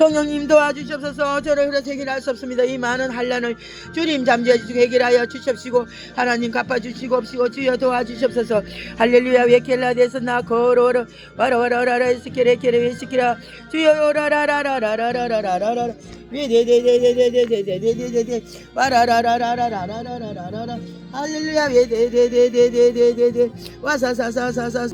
성령님 도와주시옵소서 저를 그렇게 해결할 수 없습니다 이 많은 한란을 주님 잠재해 주시고 해결하여 주시옵시고 하나님 갚아주시고 없시고 주여 도와주시옵소서 할렐루야 웨켈라데서 나 거로로 와라와라라라 스케레 케레 웨스키라 주여 오라라라라라라라라라라 웨데데데데데데데데데데 와라라라라라라라라라라 할렐루야 웨데데데데데데데 와사사사사사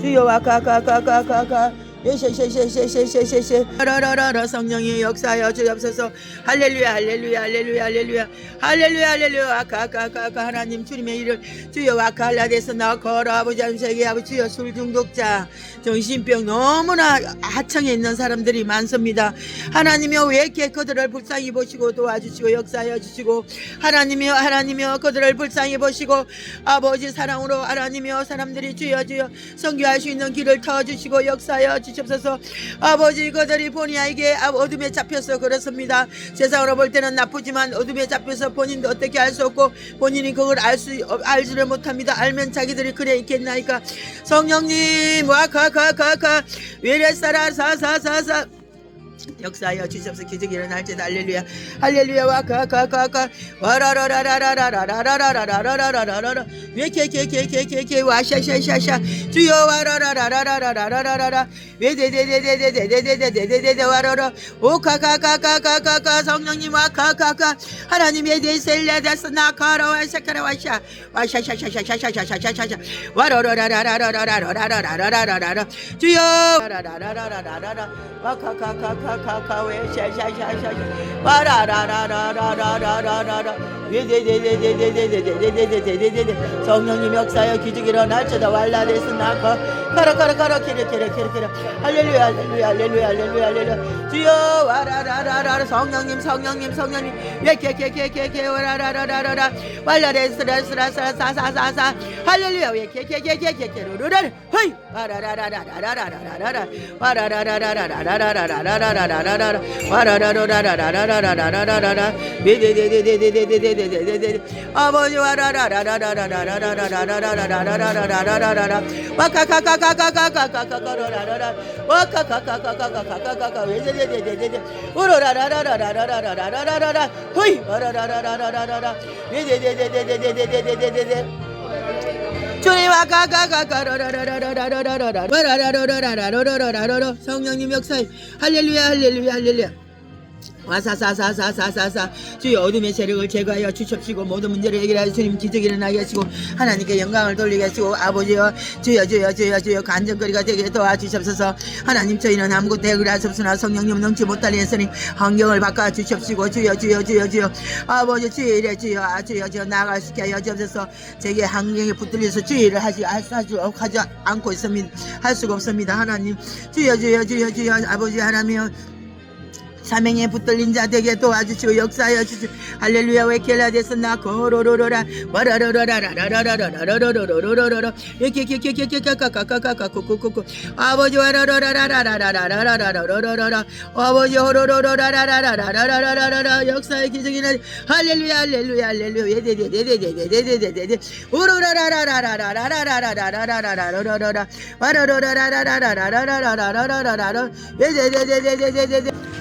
주여 와카카카카카카 예셰셰셰셰셰셰셰 라라라라 성령의 역사여 주옵소서. 할렐루야 할렐루야 할렐루야 할렐루야. 할렐루야 할렐루야. 아카아카아카 하나님 주님의 일을 주여 아카알라데서 나 걸어 아버지 하나님에게 아버지 주여 술 중독자 정신병 너무나 하청에 있는 사람들이 많습니다. 하나님이여 왜 이렇게 그들을 불쌍히 보시고 도와주시고 역사하여 주시고 하나님이여 하나님이여 그들을 불쌍히 보시고 아버지 사랑으로 하나님이여 사람들이 주여 주여 성교할 수 있는 길을 터주시고 역사하여 주시 옵소서. 아버지 그들이 본의에게 어둠에 잡혀서 그렇습니다. 세상으로 볼 때는 나쁘지만 어둠에 잡혀서 본인도 어떻게 알 수 없고 본인이 그걸 알 수 알지를 못합니다. 알면 자기들이 그래 있겠나이까. 성령님 와카카카카 외래 사라 사사사사 역사하여 주시옵소서 기적이 일어날지도 할렐루야 할렐루야 와카카카카 와라라라라라라라라라라라라라라라 왜케케케케케케 와샤샤샤샤 주여 와라라라라라라라라라라 왜데데데데데데데데데데데 와라라 오카카카카카카카 성령님 와카카카 하나님의 대셀레데스 나카라 와샤카라 와샤 와샤샤샤샤샤샤샤샤샤샤 와라라라라라라라라라라라라라 주여 와라라라라라라라 와카카카 성령님 역사여 기적 일어날지다 왈라데스 나커 카라카라카라 키르키르키르키르 할렐루야 할렐루야 할렐루야 할렐루야 할렐루야 주여 와라라라라 성령님 성령님 성령님 예케케케케케 와라라라라라 왈라데스라스라스라사사사사 할렐루야 예케케케케케케루루라 헤이 와라라라라라라라라라라 와라라라라라라라라라라라라라 와라라라라라라라라라라라 베데데데데데데데데데데데 아버지 와라라라라라라라라라라라라라라라라라라라라 와카카카카 ka ka ka ka ka ka ro ra ra ra wa ka ka ka ka ka. 와사사사사사사사. 주여 어둠의 세력을 제거하여 주십시고 모든 문제를 해결하여 주님 기적이 일어나게 하시고 하나님께 영광을 돌리게 하시고 아버지여 주여 주여 주여 주여 간접거리가 되게 도와주십소서. 하나님 저희는 아무것도 없으나 성령님 넘지 못할 예수님 환경을 바꿔 주십시고 주여 주여 주여 주여. 아버지 주의 일에 주여 아, 주여 주여 있게 하여 주옵소서. 제게 환경에 붙들려서 주의 일을 하지 하지 하지 않고 있습니다. 할 수가 없습니다. 하나님 주여 주여 주여 주여. 아버지 하나님 사명에 붙들린 자 되게 도와주시고 역사하여 주시고 할렐루야 웨켈라데스 나 거로로로라. 와라로라라라라라라라라라라라라라 예케케케케케카카카카카쿠쿠쿠쿠 아버지 와라로라라라라라라라라라라라 아버지 호로로로라라라라라라라라라 역사의 기적이나 할렐루야 할렐루야 할렐루야 예데데데데데데데데데데 오로라라라라라라라라라라라라라라라 와라로라라라라라라라라라라라 예데데데데데데데 와사사사사사사사사사 와라라라라라라라라라라라라라 와카카카카카카카카카 왜데데데데데데데데데데데 와라라라라라라라라라라라라 할렐루야 라라라라라라라라 와카카카카카카카카카카카 왜사사사사사사사사사사사사 와라라라라라라 할렐루야 왜데데데데데데데데데데 와라라라라라라라라라라 할렐루야 로로라라라라라라라라라라라라라라 오로로로라라라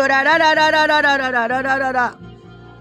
Hallelujah. らららららららら